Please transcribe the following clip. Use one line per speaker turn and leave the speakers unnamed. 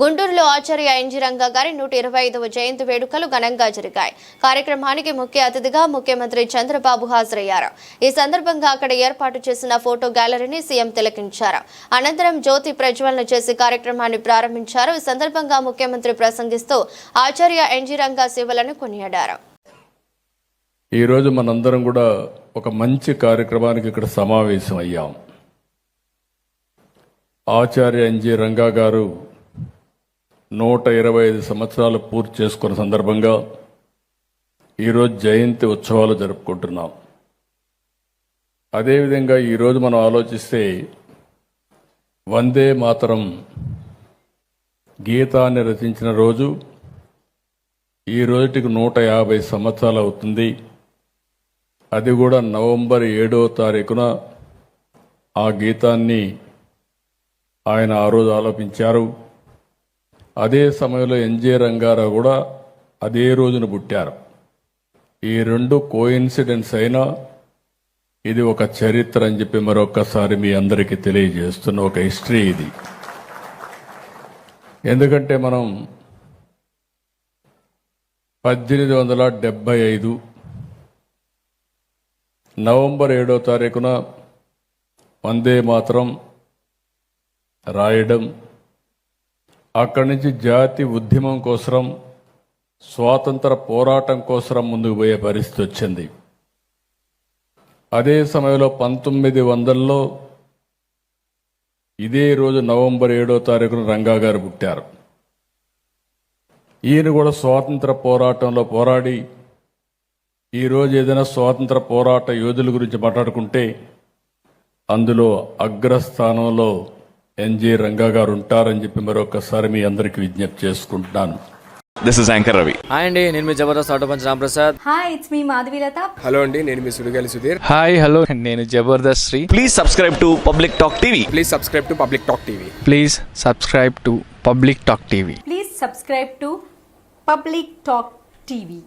గుంటూరులో ఆచార్య ఎన్జీ రంగా గారి నూట ఇరవై ఐదవ జయంతి వేడుకలు ఘనంగా జరిగాయి. కార్యక్రమానికి ముఖ్య అతిథిగా ముఖ్యమంత్రి చంద్రబాబు హాజరయ్యారు. ఈ సందర్భంగా అక్కడ ఏర్పాటు చేసిన ఫోటో గ్యాలరీని సీఎం తిలకించారు. అనంతరం జ్యోతి ప్రజ్వలన చేసి కార్యక్రమాన్ని ప్రారంభించారు. ఈ సందర్భంగా ముఖ్యమంత్రి ప్రసంగిస్తూ ఆచార్య ఎన్జీ రంగా సేవలను కొనియాడారు.
ఈరోజు మనందరం కూడా ఒక మంచి కార్యక్రమానికి ఇక్కడ సమావేశం అయ్యాం ఆచార్య ఎన్జి రంగా గారు నూట ఇరవై ఐదు సంవత్సరాలు పూర్తి చేసుకున్న సందర్భంగా ఈరోజు జయంతి ఉత్సవాలు జరుపుకుంటున్నాం. అదేవిధంగా ఈరోజు మనం ఆలోచిస్తే వందే మాతరం గీతాన్ని రచించిన రోజు ఈ రోజుటికి నూట యాభై సంవత్సరాలు అవుతుంది. అది కూడా నవంబర్ ఏడో తారీఖున ఆ గీతాన్ని ఆయన ఆ రోజు ఆలోపించారు. అదే సమయంలో ఎన్జే రంగారావు కూడా అదే రోజున పుట్టారు. ఈ రెండు కోయిన్సిడెన్స్ అయినా ఇది ఒక చరిత్ర అని చెప్పి మరొకసారి మీ అందరికీ తెలియజేస్తున్న ఒక హిస్టరీ ఇది. ఎందుకంటే మనం పద్దెనిమిది వందల డెబ్బై ఐదు నవంబర్ ఏడో తారీఖున వందే మాత్రం రాయడం అక్కడి నుంచి జాతి ఉద్యమం కోసం స్వాతంత్ర పోరాటం కోసం ముందుకు పోయే పరిస్థితి వచ్చింది. అదే సమయంలో పంతొమ్మిది వందల్లో ఇదే రోజు నవంబర్ ఏడో తారీఖున రంగా గారు పుట్టారు. ఈయన కూడా స్వాతంత్ర పోరాటంలో పోరాడి ఈరోజు ఏదైనా స్వాతంత్ర పోరాట యోధుల గురించి మాట్లాడుకుంటే అందులో అగ్రస్థానంలో ఎన్జి రంగా గారు ఉంటారని చెప్పి మరొకసారి మీ అందరికీ విజ్ఞప్తి చేసుకుంటున్నాను.
This is anchor Ravi
hi అండి నేను మీ Jabardasth auto punch Ramprasad.
Hi it's me Madhavilatha
hello అండి నేను మీ సుడిగాలి సుధీర్.
హాయ్ హలో నేను Jabardasth Sri.
Please subscribe to public talk TV
please subscribe to public talk TV
please subscribe to public talk TV
please subscribe to public talk TV